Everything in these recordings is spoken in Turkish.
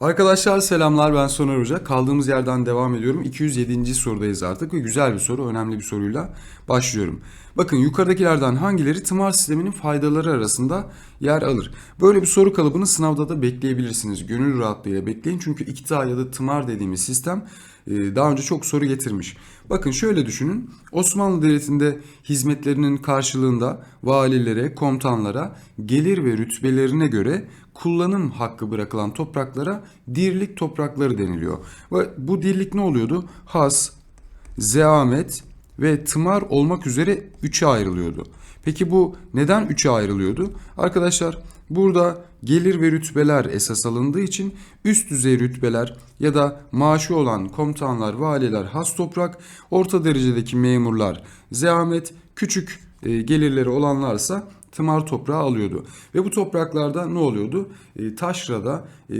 Arkadaşlar selamlar ben Soner Hoca. Kaldığımız yerden devam ediyorum. 207. sorudayız artık ve güzel bir soru, önemli bir soruyla başlıyorum. Bakın yukarıdakilerden hangileri tımar sisteminin faydaları arasında yer alır? Böyle bir soru kalıbını sınavda da bekleyebilirsiniz. Gönül rahatlığıyla bekleyin çünkü iktidar ya da tımar dediğimiz sistem daha önce çok soru getirmiş. Bakın şöyle düşünün. Osmanlı Devleti'nde hizmetlerinin karşılığında valilere, komutanlara gelir ve rütbelerine göre kullanım hakkı bırakılan topraklara dirlik toprakları deniliyor. Ve bu dirlik ne oluyordu? Has, zeamet ve tımar olmak üzere üçe ayrılıyordu. Peki bu neden üçe ayrılıyordu? Arkadaşlar burada gelir ve rütbeler esas alındığı için üst düzey rütbeler ya da maaşı olan komutanlar, valiler has toprak, orta derecedeki memurlar zeamet, küçük e, gelirleri olanlarsa tımar toprağı alıyordu. Ve bu topraklarda ne oluyordu? E, taşrada e,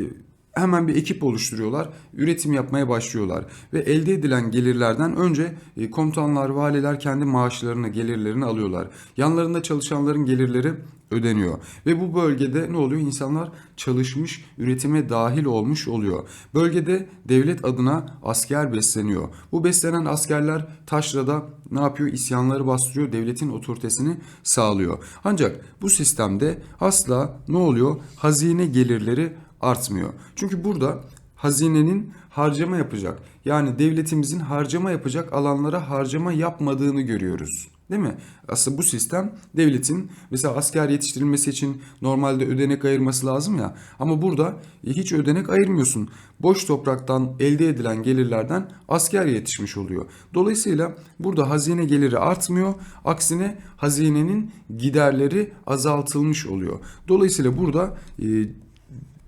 hemen bir ekip oluşturuyorlar, üretim yapmaya başlıyorlar ve elde edilen gelirlerden önce e, komutanlar, valiler kendi maaşlarını, gelirlerini alıyorlar. Yanlarında çalışanların gelirleri ödeniyor ve bu bölgede ne oluyor? İnsanlar çalışmış, üretime dahil olmuş oluyor. Bölgede devlet adına asker besleniyor. Bu beslenen askerler taşrada ne yapıyor? İsyanları bastırıyor, devletin otoritesini sağlıyor. Ancak bu sistemde asla ne oluyor? Hazine gelirleri artmıyor. Çünkü burada hazinenin harcama yapacak yani devletimizin harcama yapacak alanlara harcama yapmadığını görüyoruz. Değil mi? Aslında bu sistem devletin mesela asker yetiştirilmesi için normalde ödenek ayırması lazım ya. Ama burada hiç ödenek ayırmıyorsun. Boş topraktan elde edilen gelirlerden asker yetişmiş oluyor. Dolayısıyla burada hazine geliri artmıyor. Aksine hazinenin giderleri azaltılmış oluyor. Dolayısıyla burada e,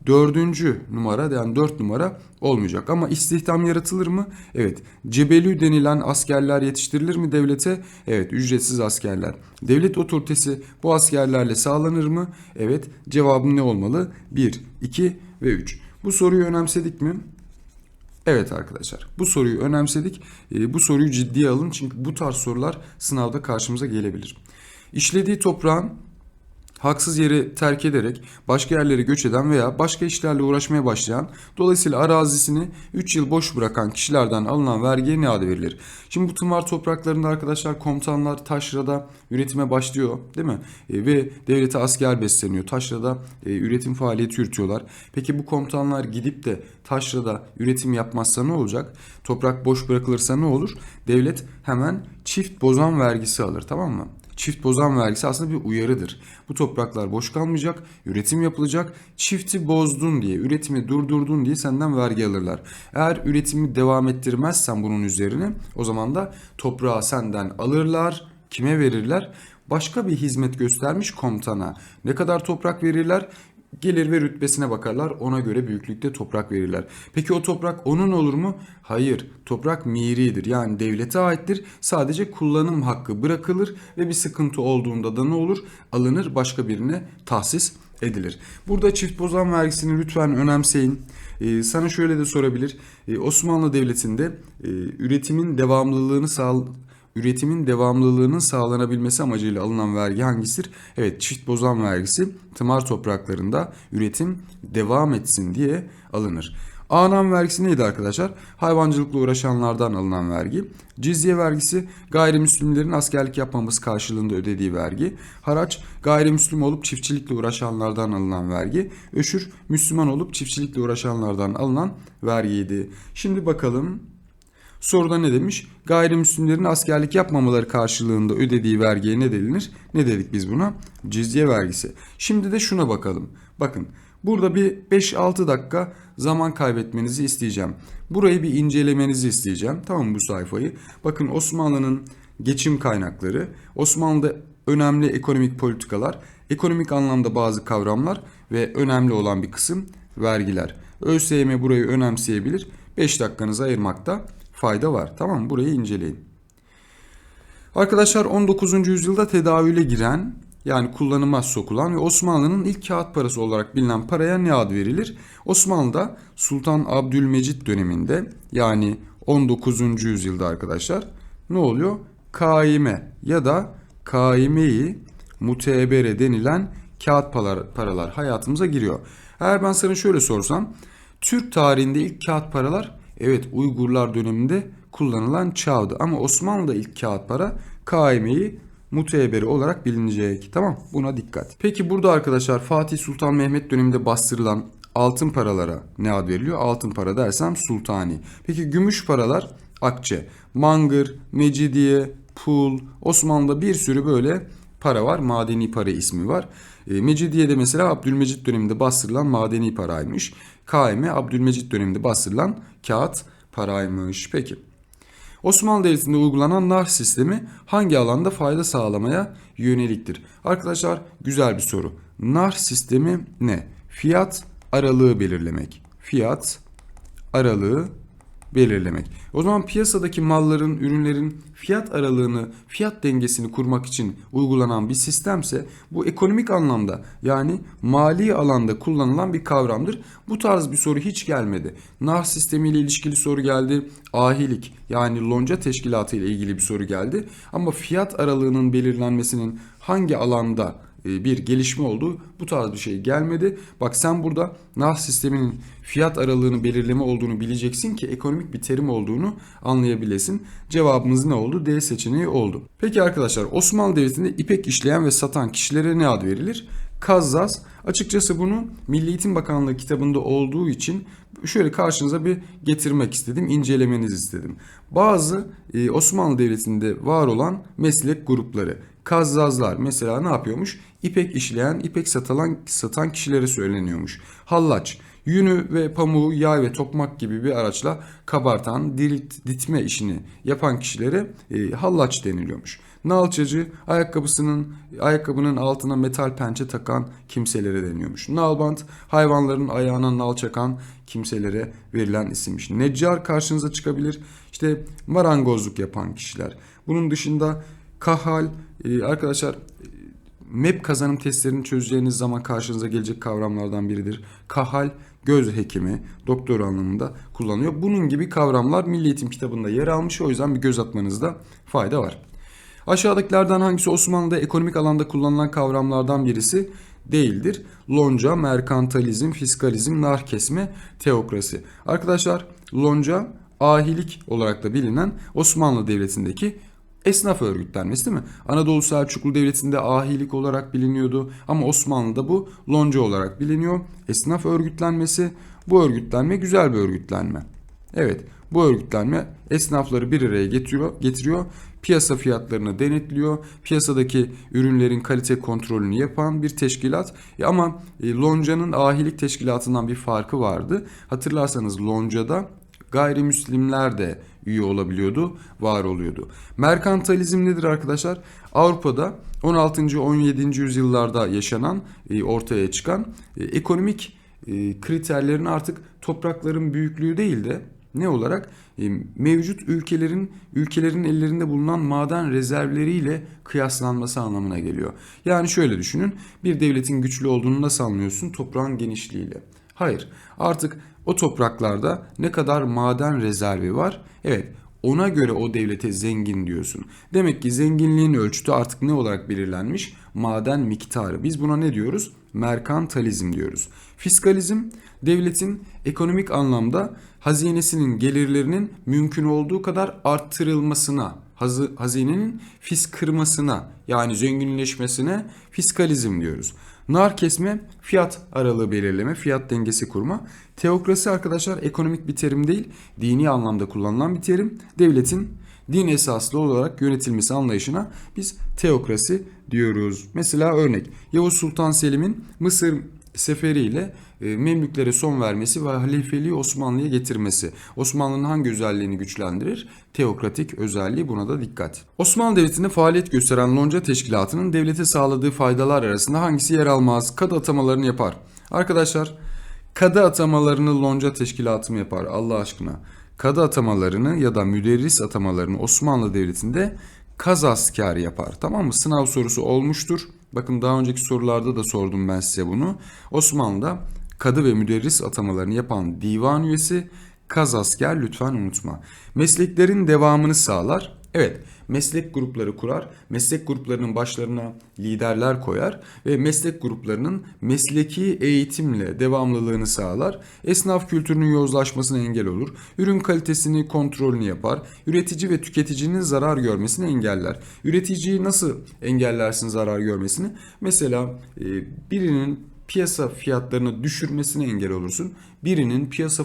dördüncü numara yani dört numara olmayacak. Ama istihdam yaratılır mı? Evet. Cebelü denilen askerler yetiştirilir mi devlete? Evet. Ücretsiz askerler. Devlet otoritesi bu askerlerle sağlanır mı? Evet. Cevabım ne olmalı? 1, 2 ve 3. Bu soruyu önemsedik mi? Evet arkadaşlar bu soruyu önemsedik. E, bu soruyu ciddiye alın çünkü bu tarz sorular sınavda karşımıza gelebilir. İşlediği toprağın haksız yeri terk ederek başka yerlere göç eden veya başka işlerle uğraşmaya başlayan, dolayısıyla arazisini 3 yıl boş bırakan kişilerden alınan vergiye ne adı verilir? Şimdi bu tımar topraklarında arkadaşlar komutanlar taşrada üretime başlıyor değil mi? E, ve devlete asker besleniyor. Taşrada e, üretim faaliyeti yürütüyorlar. Peki bu komutanlar gidip de taşrada üretim yapmazsa ne olacak? Toprak boş bırakılırsa ne olur? Devlet hemen çift bozan vergisi alır tamam mı? Çift bozan vergisi aslında bir uyarıdır. Bu topraklar boş kalmayacak, üretim yapılacak. Çifti bozdun diye, üretimi durdurdun diye senden vergi alırlar. Eğer üretimi devam ettirmezsen bunun üzerine o zaman da toprağı senden alırlar. Kime verirler? Başka bir hizmet göstermiş komutana. Ne kadar toprak verirler? Gelir ve rütbesine bakarlar. Ona göre büyüklükte toprak verirler. Peki o toprak onun olur mu? Hayır. Toprak miridir. Yani devlete aittir. Sadece kullanım hakkı bırakılır ve bir sıkıntı olduğunda da ne olur? Alınır başka birine tahsis edilir. Burada çift bozan vergisini lütfen önemseyin. Ee, sana şöyle de sorabilir. Ee, Osmanlı Devleti'nde e, üretimin devamlılığını sağ üretimin devamlılığının sağlanabilmesi amacıyla alınan vergi hangisidir? Evet çift bozan vergisi tımar topraklarında üretim devam etsin diye alınır. Anam vergisi neydi arkadaşlar? Hayvancılıkla uğraşanlardan alınan vergi. Cizye vergisi gayrimüslimlerin askerlik yapmaması karşılığında ödediği vergi. Haraç gayrimüslim olup çiftçilikle uğraşanlardan alınan vergi. Öşür Müslüman olup çiftçilikle uğraşanlardan alınan vergiydi. Şimdi bakalım Soruda ne demiş? Gayrimüslimlerin askerlik yapmamaları karşılığında ödediği vergiye ne denilir? Ne dedik biz buna? Cizye vergisi. Şimdi de şuna bakalım. Bakın burada bir 5-6 dakika zaman kaybetmenizi isteyeceğim. Burayı bir incelemenizi isteyeceğim. Tamam mı bu sayfayı? Bakın Osmanlı'nın geçim kaynakları, Osmanlı'da önemli ekonomik politikalar, ekonomik anlamda bazı kavramlar ve önemli olan bir kısım vergiler. ÖSYM burayı önemseyebilir. 5 dakikanızı ayırmakta fayda var. Tamam mı? Burayı inceleyin. Arkadaşlar 19. yüzyılda tedavüle giren yani kullanıma sokulan ve Osmanlı'nın ilk kağıt parası olarak bilinen paraya ne ad verilir? Osmanlı'da Sultan Abdülmecit döneminde yani 19. yüzyılda arkadaşlar ne oluyor? Kaime ya da kaimeyi mutebere denilen kağıt paralar, hayatımıza giriyor. Eğer ben sana şöyle sorsam Türk tarihinde ilk kağıt paralar evet Uygurlar döneminde kullanılan çağdı ama Osmanlı'da ilk kağıt para KM'yi muteberi olarak bilinecek. Tamam buna dikkat. Peki burada arkadaşlar Fatih Sultan Mehmet döneminde bastırılan altın paralara ne ad veriliyor? Altın para dersem sultani. Peki gümüş paralar akçe, mangır, mecidiye, pul, Osmanlı'da bir sürü böyle para var. Madeni para ismi var. E, Mecidiye'de mesela Abdülmecit döneminde bastırılan madeni paraymış. KM Abdülmecit döneminde bastırılan kağıt paraymış. Peki. Osmanlı Devleti'nde uygulanan nar sistemi hangi alanda fayda sağlamaya yöneliktir? Arkadaşlar güzel bir soru. Nar sistemi ne? Fiyat aralığı belirlemek. Fiyat aralığı belirlemek. O zaman piyasadaki malların, ürünlerin fiyat aralığını, fiyat dengesini kurmak için uygulanan bir sistemse bu ekonomik anlamda yani mali alanda kullanılan bir kavramdır. Bu tarz bir soru hiç gelmedi. Nar sistemiyle ilişkili soru geldi. Ahilik yani lonca teşkilatı ile ilgili bir soru geldi. Ama fiyat aralığının belirlenmesinin hangi alanda bir gelişme oldu. Bu tarz bir şey gelmedi. Bak sen burada nar sisteminin fiyat aralığını belirleme olduğunu bileceksin ki ekonomik bir terim olduğunu anlayabilesin. Cevabımız ne oldu? D seçeneği oldu. Peki arkadaşlar Osmanlı Devleti'nde ipek işleyen ve satan kişilere ne ad verilir? Kazzaz. Açıkçası bunu Milli Eğitim Bakanlığı kitabında olduğu için şöyle karşınıza bir getirmek istedim, incelemenizi istedim. Bazı e, Osmanlı Devleti'nde var olan meslek grupları, kazzazlar mesela ne yapıyormuş? İpek işleyen, ipek satılan, satan kişilere söyleniyormuş. Hallaç, yünü ve pamuğu yay ve tokmak gibi bir araçla kabartan, dirit, ditme işini yapan kişilere e, hallaç deniliyormuş. Nalçacı ayakkabısının ayakkabının altına metal pençe takan kimselere deniyormuş. Nalbant hayvanların ayağına nal çakan kimselere verilen isimmiş. Neccar karşınıza çıkabilir. İşte marangozluk yapan kişiler. Bunun dışında kahal e, arkadaşlar MEP kazanım testlerini çözeceğiniz zaman karşınıza gelecek kavramlardan biridir. Kahal göz hekimi, doktor anlamında kullanıyor. Bunun gibi kavramlar Milli Eğitim kitabında yer almış. O yüzden bir göz atmanızda fayda var. Aşağıdakilerden hangisi Osmanlı'da ekonomik alanda kullanılan kavramlardan birisi değildir? Lonca, merkantalizm, fiskalizm, nar kesme, teokrasi. Arkadaşlar lonca ahilik olarak da bilinen Osmanlı Devleti'ndeki esnaf örgütlenmesi değil mi? Anadolu Selçuklu Devleti'nde ahilik olarak biliniyordu ama Osmanlı'da bu lonca olarak biliniyor. Esnaf örgütlenmesi bu örgütlenme güzel bir örgütlenme. Evet bu örgütlenme esnafları bir araya getiriyor, getiriyor piyasa fiyatlarını denetliyor, piyasadaki ürünlerin kalite kontrolünü yapan bir teşkilat. E ama e, Lonca'nın ahilik teşkilatından bir farkı vardı. Hatırlarsanız Lonca'da gayrimüslimler de üye olabiliyordu, var oluyordu. Merkantalizm nedir arkadaşlar? Avrupa'da 16. 17. yüzyıllarda yaşanan, e, ortaya çıkan e, ekonomik e, kriterlerin artık toprakların büyüklüğü değil de ne olarak mevcut ülkelerin ülkelerin ellerinde bulunan maden rezervleriyle kıyaslanması anlamına geliyor. Yani şöyle düşünün. Bir devletin güçlü olduğunu nasıl anlıyorsun? Toprağın genişliğiyle. Hayır. Artık o topraklarda ne kadar maden rezervi var? Evet, ona göre o devlete zengin diyorsun. Demek ki zenginliğin ölçütü artık ne olarak belirlenmiş? Maden miktarı. Biz buna ne diyoruz? Merkantalizm diyoruz. Fiskalizm devletin ekonomik anlamda hazinesinin gelirlerinin mümkün olduğu kadar arttırılmasına, hazinenin fiskırmasına yani zenginleşmesine fiskalizm diyoruz. Nar kesme fiyat aralığı belirleme, fiyat dengesi kurma. Teokrasi arkadaşlar ekonomik bir terim değil, dini anlamda kullanılan bir terim. Devletin din esaslı olarak yönetilmesi anlayışına biz teokrasi diyoruz. Mesela örnek Yavuz Sultan Selim'in Mısır seferiyle e, Memlüklere son vermesi ve halifeliği Osmanlı'ya getirmesi. Osmanlı'nın hangi özelliğini güçlendirir? Teokratik özelliği buna da dikkat. Osmanlı Devleti'nde faaliyet gösteren lonca teşkilatının devlete sağladığı faydalar arasında hangisi yer almaz? Kadı atamalarını yapar. Arkadaşlar kadı atamalarını lonca teşkilatı mı yapar Allah aşkına? Kadı atamalarını ya da müderris atamalarını Osmanlı Devleti'nde kaz asker yapar. Tamam mı? Sınav sorusu olmuştur. Bakın daha önceki sorularda da sordum ben size bunu. Osmanlı'da kadı ve müderris atamalarını yapan divan üyesi kaz asker lütfen unutma. Mesleklerin devamını sağlar. Evet, meslek grupları kurar, meslek gruplarının başlarına liderler koyar ve meslek gruplarının mesleki eğitimle devamlılığını sağlar. Esnaf kültürünün yozlaşmasına engel olur, ürün kalitesini kontrolünü yapar, üretici ve tüketicinin zarar görmesini engeller. Üreticiyi nasıl engellersin zarar görmesini? Mesela e, birinin piyasa fiyatlarını düşürmesine engel olursun, birinin piyasa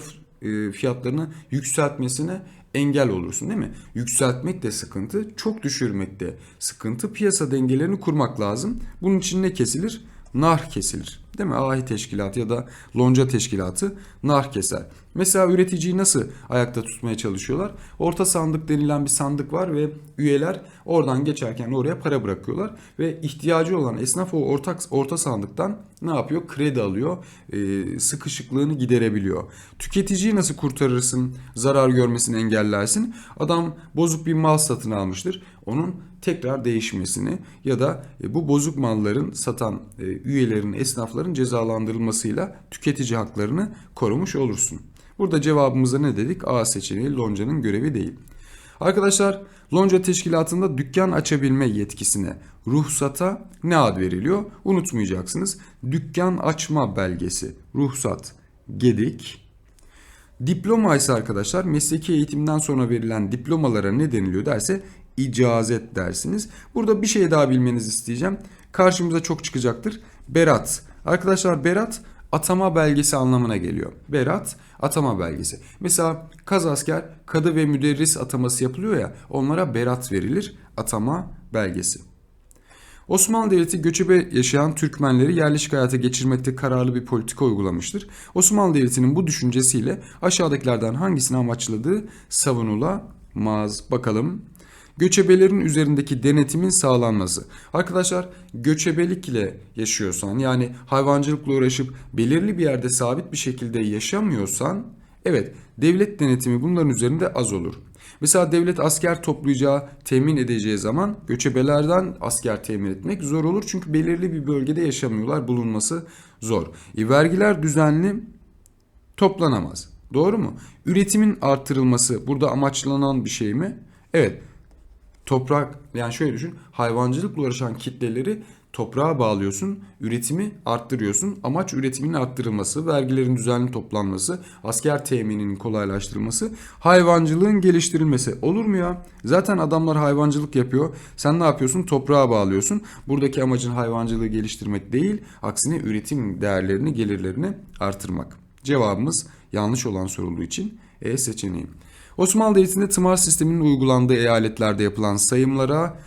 fiyatlarını yükseltmesine engel olursun değil mi? Yükseltmek de sıkıntı, çok düşürmek de sıkıntı. Piyasa dengelerini kurmak lazım. Bunun için ne kesilir? Nar kesilir. Değil mi? Ahi teşkilatı ya da lonca teşkilatı nar keser. Mesela üreticiyi nasıl ayakta tutmaya çalışıyorlar? Orta sandık denilen bir sandık var ve üyeler oradan geçerken oraya para bırakıyorlar ve ihtiyacı olan esnaf o ortak orta sandıktan ne yapıyor? Kredi alıyor, e, sıkışıklığını giderebiliyor. Tüketiciyi nasıl kurtarırsın? Zarar görmesini engellersin. Adam bozuk bir mal satın almıştır. Onun tekrar değişmesini ya da e, bu bozuk malların satan e, üyelerin, esnafların cezalandırılmasıyla tüketici haklarını korumuş olursun. Burada cevabımıza ne dedik? A seçeneği loncanın görevi değil. Arkadaşlar lonca teşkilatında dükkan açabilme yetkisine ruhsata ne ad veriliyor? Unutmayacaksınız. Dükkan açma belgesi, ruhsat, gedik. Diploma ise arkadaşlar mesleki eğitimden sonra verilen diplomalara ne deniliyor derse icazet dersiniz. Burada bir şey daha bilmenizi isteyeceğim. Karşımıza çok çıkacaktır. Berat. Arkadaşlar berat atama belgesi anlamına geliyor. Berat atama belgesi. Mesela kaz asker kadı ve müderris ataması yapılıyor ya onlara berat verilir atama belgesi. Osmanlı Devleti göçebe yaşayan Türkmenleri yerleşik hayata geçirmekte kararlı bir politika uygulamıştır. Osmanlı Devleti'nin bu düşüncesiyle aşağıdakilerden hangisini amaçladığı savunulamaz. Bakalım. Göçebelerin üzerindeki denetimin sağlanması. Arkadaşlar göçebelikle yaşıyorsan yani hayvancılıkla uğraşıp belirli bir yerde sabit bir şekilde yaşamıyorsan evet devlet denetimi bunların üzerinde az olur. Mesela devlet asker toplayacağı, temin edeceği zaman göçebelerden asker temin etmek zor olur. Çünkü belirli bir bölgede yaşamıyorlar, bulunması zor. E, vergiler düzenli toplanamaz. Doğru mu? Üretimin artırılması burada amaçlanan bir şey mi? Evet. Toprak yani şöyle düşün. Hayvancılıkla uğraşan kitleleri toprağa bağlıyorsun, üretimi arttırıyorsun. Amaç üretimin arttırılması, vergilerin düzenli toplanması, asker temininin kolaylaştırılması, hayvancılığın geliştirilmesi. Olur mu ya? Zaten adamlar hayvancılık yapıyor. Sen ne yapıyorsun? Toprağa bağlıyorsun. Buradaki amacın hayvancılığı geliştirmek değil, aksine üretim değerlerini, gelirlerini artırmak. Cevabımız yanlış olan sorulduğu için E seçeneği. Osmanlı Devleti'nde tımar sisteminin uygulandığı eyaletlerde yapılan sayımlara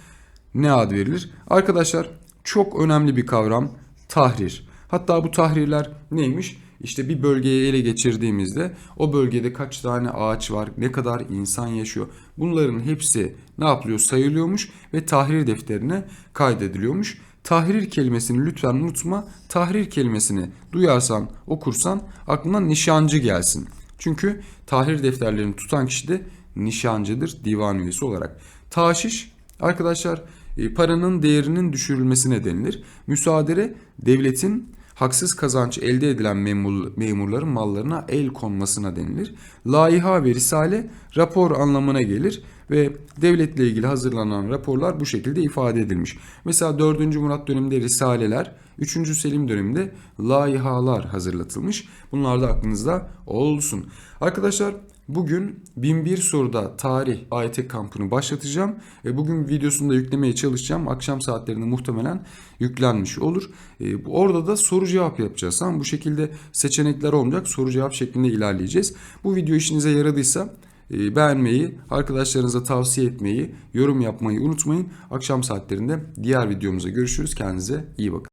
ne ad verilir? Arkadaşlar çok önemli bir kavram tahrir. Hatta bu tahrirler neymiş? İşte bir bölgeyi ele geçirdiğimizde o bölgede kaç tane ağaç var, ne kadar insan yaşıyor. Bunların hepsi ne yapılıyor? Sayılıyormuş ve tahrir defterine kaydediliyormuş. Tahrir kelimesini lütfen unutma. Tahrir kelimesini duyarsan, okursan aklına nişancı gelsin. Çünkü tahrir defterlerini tutan kişi de nişancıdır divan üyesi olarak. Taşiş arkadaşlar e, paranın değerinin düşürülmesine denilir. Müsaadere devletin haksız kazanç elde edilen memur, memurların mallarına el konmasına denilir. Laiha ve risale rapor anlamına gelir ve devletle ilgili hazırlanan raporlar bu şekilde ifade edilmiş. Mesela 4. Murat döneminde risaleler, 3. Selim döneminde laihalar hazırlatılmış. Bunlar da aklınızda olsun. Arkadaşlar Bugün 1001 soruda tarih AYT kampını başlatacağım. E, bugün videosunu da yüklemeye çalışacağım. Akşam saatlerinde muhtemelen yüklenmiş olur. E, orada da soru cevap yapacağız. Tamam bu şekilde seçenekler olmayacak. Soru cevap şeklinde ilerleyeceğiz. Bu video işinize yaradıysa beğenmeyi, arkadaşlarınıza tavsiye etmeyi, yorum yapmayı unutmayın. Akşam saatlerinde diğer videomuza görüşürüz. Kendinize iyi bakın.